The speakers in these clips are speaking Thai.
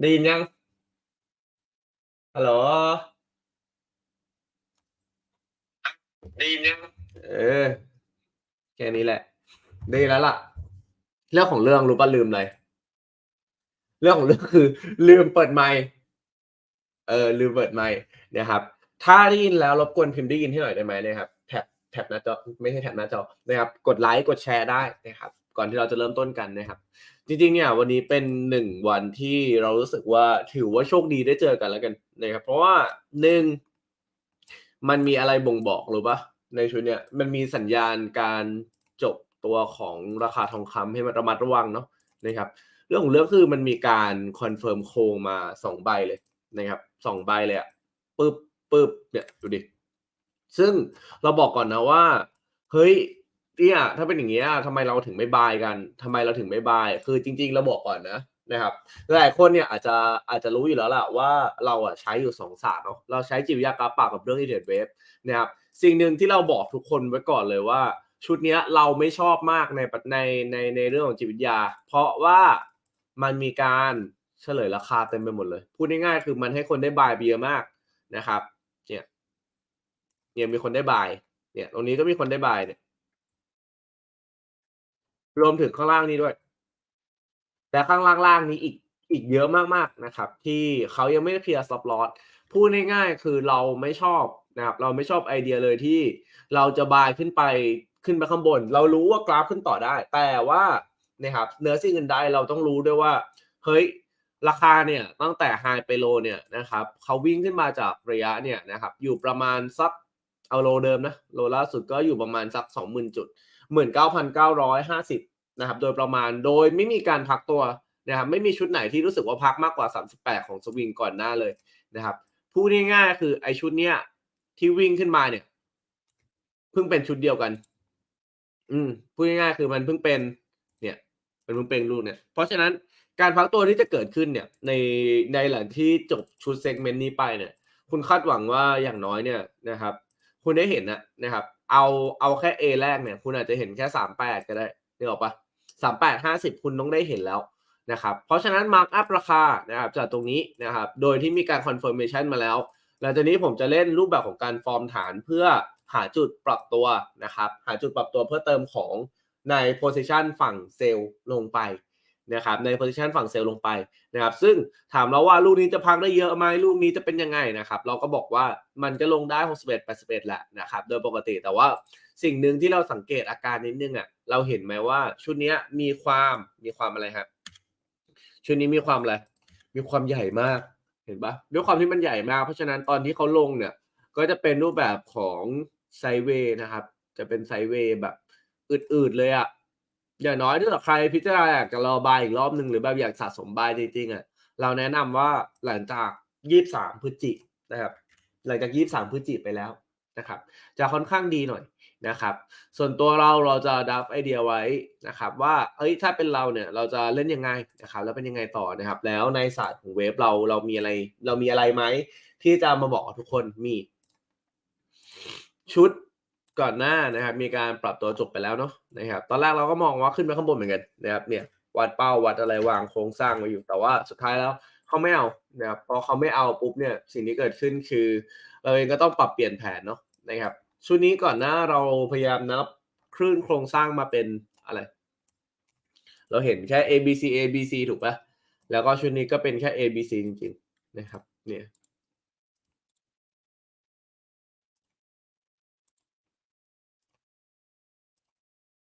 ได้ยินยังฮัลโหลได้ยินยังเออ แค่นี้แหละ ได้แล้วล่ะ เรื่องของเรื่องรู้ป่ะลืมอะไรเรื่องของเรื่องคือ ลืมเปิดไมค์เออ ลืมเปิดไมค์นะครับ ถ้าได้ยินแล้วรบกวนพิมพ์ได้ยินให้หน่อยได้ไหมนะครับแท็บแท็บหน้าจอไม่ใช่แท็บหน้าจอนะครับ กดไลค์กดแชร์ได้นะครับ ก่อนที่เราจะเริ่มต้นกันนะครับ จริงๆเนี่ยวันนี้เป็นหนึ่งวันที่เรารู้สึกว่าถือว่าโชคดีได้เจอกันแล้วกันนะครับ เพราะว่าหนึ่งมันมีอะไรบ่งบอกหรือปะในชุดเนี่ยมันมีสัญญาณการจบตัวของราคาทองคำให้มันระมัดระวังเนาะนะครับ เรื่องของเรื่องคือมันมีการคอนเฟิร์มโครงมาสองใบเลยนะครับสองใบเลยอะปึ๊บปึ๊บเนี่ยดูดิซึ่งเราบอกก่อนนะว่า เฮ้ย เนี่ยถ้าเป็นอย่างเงี้ยทำไมเราถึงไม่บายกันทำไมเราถึงไม่บาย คือจริง ๆ เราบอกก่อนนะนะครับหลายคนเนี่ยอาจจะอาจจะรู้อยู่แล้วล่ะว่าเราอะใช้อยู่สองศาสตร์เนาะเราใช้จิตวิทยากราฟปากกับเรื่องอินเทอร์เน็ตเว็บนะครับสิ่งหนึ่งที่เราบอกทุกคนไว้ก่อนเลยว่า ชุดเนี้ยเราไม่ชอบมากในในในในเรื่องของจิตวิทยา เพราะว่ามันมีการเฉลยราคาเต็มไปหมดเลย พูดง่ายๆคือมันให้คนได้บายเบียมากนะครับเนี่ยเนี่ยมีคนได้บายเนี่ยตรงนี้ก็มีคนได้บายเนี่ย รวมถึงข้างล่างนี้ด้วย แต่ข้างล่างๆนี้อีกอีกเยอะมากๆนะครับ ที่เขายังไม่ได้เคลียร์สต็อปลอสพูดง่ายๆคือเราไม่ชอบนะครับเราไม่ชอบไอเดียเลยที่เราจะบายขึ้นไปขึ้นไปข้างบน เรารู้ว่ากราฟขึ้นต่อได้ แต่ว่านะครับเนื้อสิ่งอื่นใดเราต้องรู้ด้วยว่า เฮ้ยราคาเนี่ยตั้งแต่ไฮไปโลเนี่ยนะครับเขาวิ่งขึ้นมาจากระยะเนี่ยนะครับอยู่ประมาณสักเอาโลเดิมนะโลล่าสุดก็อยู่ประมาณสักสองหมื่นจุด หมื่นเก้าพันเก้าร้อยห้าสิบนะครับโดยประมาณโดยไม่มีการพักตัวนะครับไม่มีชุดไหนที่รู้สึกว่าพักมากกว่าสามสิบแปดของสวิงก่อนหน้าเลยนะครับพูดง่ายๆคือไอชุดเนี้ยที่วิ่งขึ้นมาเนี่ย เพิ่งเป็นชุดเดียวกัน อืมพูดง่ายๆคือมันเพิ่งเป็น เนี่ยเป็นเพิ่งเป็นรูปเนี่ย เพราะฉะนั้นการพักตัวที่จะเกิดขึ้นเนี่ย ในในหลังที่จบชุดเซกเมนต์นี้ไปเนี่ย คุณคาดหวังว่าอย่างน้อยเนี่ยนะครับ คุณได้เห็นนะนะครับ เอาเอาแค่ A แรกเนี่ย คุณอาจจะเห็นแค่สามแปดก็ได้นึกออกปะสามแปดห้าสิบคุณต้องได้เห็นแล้วนะครับ เพราะฉะนั้นมาร์กอัพราคานะครับจากตรงนี้นะครับ โดยที่มีการคอนเฟิร์มชันมาแล้ว หลังจากนี้ผมจะเล่นรูปแบบของการฟอร์มฐานเพื่อหาจุดปรับตัวนะครับ หาจุดปรับตัวเพื่อเติมของในโพซิชันฝั่งเซลล์ลงไป นะครับในโพซิชันฝั่งเซลล์ลงไปนะครับซึ่งถามเราว่าลูกนี้จะพักได้เยอะไหมลูกนี้จะเป็นยังไงนะครับเราก็บอกว่ามันจะลงได้ 61 81 แหละนะครับโดยปกติแต่ว่าสิ่งหนึ่งที่เราสังเกตอาการนิดนึงอะเราเห็นไหมว่าชุดนี้มีความมีความอะไรครับชุดนี้มีความอะไรมีความใหญ่มากเห็นปะด้วยความที่มันใหญ่มาก เพราะฉะนั้นตอนที่เขาลงเนี่ยก็จะเป็นรูปแบบของไซเวย์นะครับ จะเป็นไซเวย์แบบอืดๆเลยอะ่ะ อย่างน้อยถ้าใครพิจารณาอยากจะรอบายอีกรอบหนึ่งหรือแบบอยากสะสมบายจริงๆอะเราแนะนำว่าหลังจากยี่สามพฤศจินะครับ หลังจากยี่สามพฤศจิไปแล้วนะครับ จะค่อนข้างดีหน่อยนะครับ ส่วนตัวเราเราจะดับไอเดียไว้นะครับ ว่าเอ้ยถ้าเป็นเราเนี่ยเราจะเล่นยังไงนะครับ แล้วเป็นยังไงต่อนะครับ แล้วในศาสตร์ของเวฟเราเรามีอะไรเรามีอะไรไหมที่จะมาบอกทุกคนมี ชุด ก่อนหน้านะครับ มีการปรับตัวจบไปแล้วเนาะนะครับ ตอนแรกเราก็มองว่าขึ้นไปข้างบนเหมือนกันนะครับ เนี่ยวัดเป้าวัดอะไรวางโครงสร้างไว้อยู่แต่ว่าสุดท้ายแล้วเขาไม่เอานะครับพอเขาไม่เอาปุ๊บเนี่ยสิ่งที่เกิดขึ้นคือ เราเองก็ต้องปรับเปลี่ยนแผนเนาะนะครับชุดนี้ก่อนหน้าเราพยายามนับคลื่นโครงสร้างมาเป็นอะไร เราเห็นแค่ A B C A B C ถูกปะแล้วก็ชุดนี้ก็เป็นแค่ A B C จริงๆนะครับ เนี่ย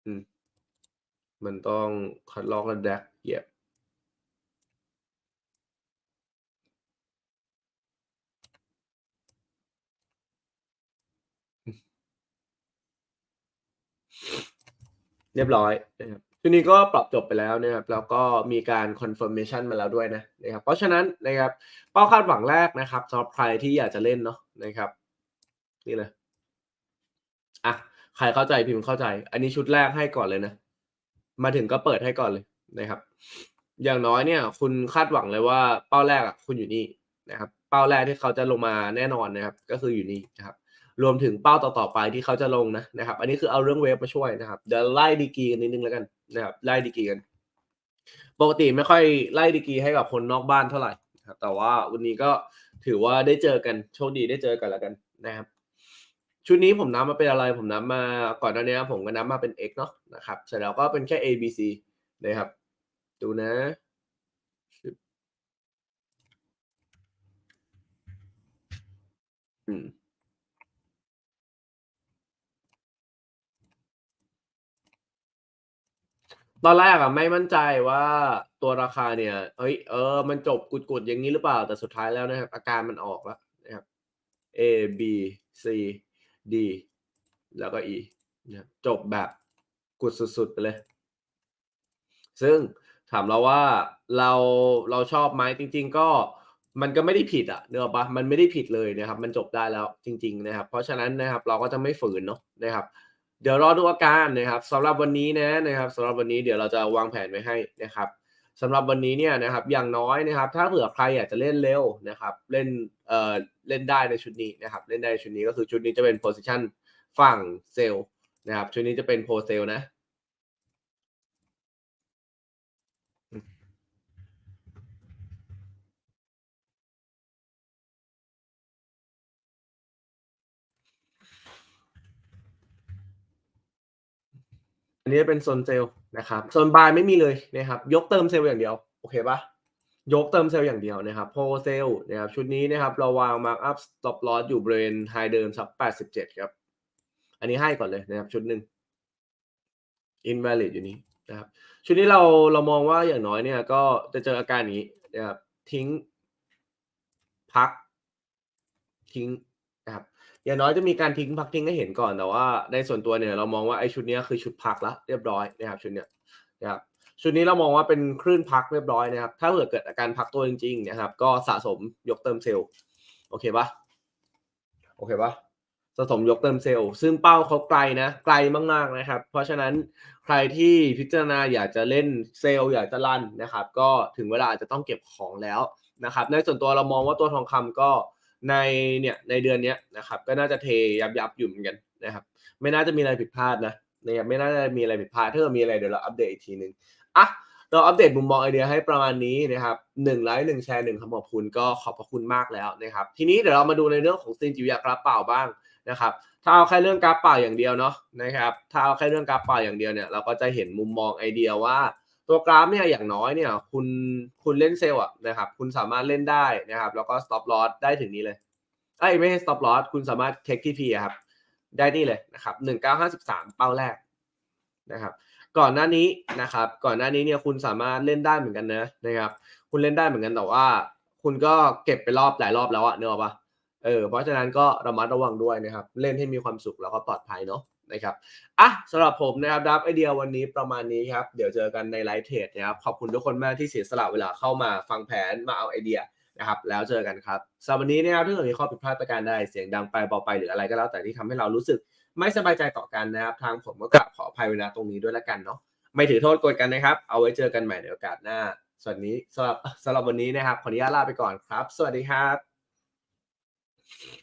อืม มันต้องคัดลอกและแดกเหยียบเรียบร้อยนะครับทีนี้ก็ปรับจบไปแล้วนะครับ แล้วก็มีการ confirmation มาแล้วด้วยนะนะครับ เพราะฉะนั้นนะครับเป้าคาดหวังแรกนะครับสำหรับใครที่อยากจะเล่นเนาะนะครับ นี่เลยอะ ใครเข้าใจพิมพ์เข้าใจ อันนี้ชุดแรกให้ก่อนเลยนะ มาถึงก็เปิดให้ก่อนเลยนะครับ อย่างน้อยเนี่ย คุณคาดหวังเลยว่าเป้าแรกอะคุณอยู่นี่นะครับ เป้าแรกที่เขาจะลงมาแน่นอนนะครับ ก็คืออยู่นี่นะครับ รวมถึงเป้าต่อๆไปที่เขาจะลงนะนะครับ อันนี้คือเอาเรื่องเวฟมาช่วยนะครับเดี๋ยวไล่ดีกีกันนิดนึงแล้วกันนะครับ ไล่ดีกีกัน ปกติไม่ค่อยไล่ดีกีให้กับคนนอกบ้านเท่าไหร่ครับแต่ว่าวันนี้ก็ถือว่าได้เจอกันโชคดีได้เจอกันแล้วกันนะครับ ชุดนี้ผมนับมาเป็นอะไร ผมนับมาก่อนหน้านี้ผมก็นับมาเป็น x เนาะนะครับเสร็จแล้วก็เป็นแค่ a b c นะครับ ดูนะอืมตอนแรกอะไม่มั่นใจว่าตัวราคาเนี่ย เฮ้ย เออ มันจบกุดๆอย่างนี้หรือเปล่า แต่สุดท้ายแล้วนะครับ อาการมันออกแล้วนะครับ A B C D แล้วก็ E นะจบแบบกุดสุดๆไปเลย ซึ่งถามเราว่าเราเราชอบไหมจริง ๆ ก็มันก็ไม่ได้ผิดอะเนอะปะมันไม่ได้ผิดเลยนะครับ มันจบได้แล้วจริง ๆ นะครับ เพราะฉะนั้นนะครับเราก็จะไม่ฝืนเนาะนะครับ เดี๋ยวรอดูอาการนะครับสำหรับวันนี้นะนะครับสำหรับวันนี้เดี๋ยวเราจะวางแผนไว้ให้นะครับ สำหรับวันนี้เนี่ยนะครับอย่างน้อยนะครับ ถ้าเผื่อใครอยากจะเล่นเร็วนะครับเล่นเอ่อเล่นได้ในชุดนี้นะครับเล่นได้ในชุดนี้ก็คือชุดนี้จะเป็นโพสิชันฝั่งเซลล์นะครับชุดนี้จะเป็นโพเซลนะ อันนี้เป็นโซนเซลล์นะครับโซนบายไม่มีเลยนะครับ ยกเติมเซลล์อย่างเดียว โอเคปะยกเติมเซลล์อย่างเดียวนะครับโพเซลนะครับชุดนี้นะครับเราวางมาร์กอัพสต็อปลอสอยู่บริเวณไฮเดิมสัก87 ครับ อันนี้ให้ก่อนเลยนะครับชุดหนึ่ง invalid อยู่นี้นะครับชุดนี้เราเรามองว่าอย่างน้อยเนี่ยก็จะเจออาการนี้นะครับทิ้ง พัก ทิ้ง อย่างน้อยจะมีการทิ้งพักทิ้งให้เห็นก่อนแต่ว่าในส่วนตัวเนี่ยเรามองว่าไอ้ชุดนี้คือชุดพักแล้วเรียบร้อยนะครับชุดเนี้ยนะครับชุดนี้เรามองว่าเป็นคลื่นพักเรียบร้อยนะครับ ถ้าเกิดเกิดอาการพักตัวจริงๆนะครับ ก็สะสมยกเติมเซลล์โอเคปะโอเคปะสะสมยกเติมเซลล์ซึ่งเป้าเขาไกลนะไกลมากๆนะครับ เพราะฉะนั้นใครที่พิจารณาอยากจะเล่นเซลล์อยากจะลั่นนะครับ ก็ถึงเวลาอาจจะต้องเก็บของแล้วนะครับ ในส่วนตัวเรามองว่าตัวทองคำก็ ในเนี่ยในเดือนนี้นะครับก็น่าจะเทยับยับอยู่เหมือนกันนะครับไม่น่าจะมีอะไรผิดพลาดนะนะครับไม่น่าจะมีอะไรผิดพลาดถ้ามีอะไรเดี๋ยวเราอัปเดตอีกทีหนึ่งอะเราอัปเดตมุมมองไอเดียให้ประมาณนี้นะครับหนึ่งไลค์หนึ่งแชร์หนึ่งคำขอบคุณก็ขอบพระคุณมากแล้วนะครับทีนี้เดี๋ยวเรามาดูในเรื่องของซินจิวยากราฟเปล่าบ้างนะครับถ้าเอาแค่เรื่องกราฟเปล่าอย่างเดียวเนาะนะครับถ้าเอาแค่เรื่องกราฟเปล่าอย่างเดียวเนี่ยเราก็จะเห็นมุมมองไอเดียว่า ตัวกราฟเนี่ยอย่างน้อยเนี่ยคุณคุณเล่นเซลล์อะนะครับคุณสามารถเล่นได้นะครับ แล้วก็ stop loss ได้ถึงนี้เลยไอ้ไม่ใช่ stop loss คุณสามารถ take TP ครับได้นี่เลยนะครับหนึ่งเก้าห้าสิบสามเป้าแรกนะครับก่อนหน้านี้นะครับก่อนหน้านี้เนี่ยคุณสามารถเล่นได้เหมือนกันนะนะครับ คุณเล่นได้เหมือนกันแต่ว่า คุณก็เก็บไปรอบหลายรอบแล้วอะเนอะปะเออเพราะฉะนั้นก็ระมัดระวังด้วยนะครับ เล่นให้มีความสุขแล้วก็ปลอดภัยเนาะ นะครับอะสำหรับผมนะครับดับไอเดียวันนี้ประมาณนี้ครับ เดี๋ยวเจอกันในไลฟ์เทรดนะครับ ขอบคุณทุกคนมากที่เสียสละเวลาเข้ามาฟังแผนมาเอาไอเดียนะครับ แล้วเจอกันครับสำหรับวันนี้นะครับถ้าเกิดมีข้อผิดพลาดประการใดเสียงดังไปเบาไปหรืออะไรก็แล้วแต่ที่ทำให้เรารู้สึกไม่สบายใจต่อกันนะครับ ทางผมก็กราบขออภัยเวลาตรงนี้ด้วยละกันเนาะไม่ถือโทษโกรธกันนะครับ เอาไว้เจอกันใหม่ในโอกาสหน้าสวัสดีสำหรับสำหรับวันนี้นะครับขออนุญาตลาไปก่อนครับ สวัสดีครับ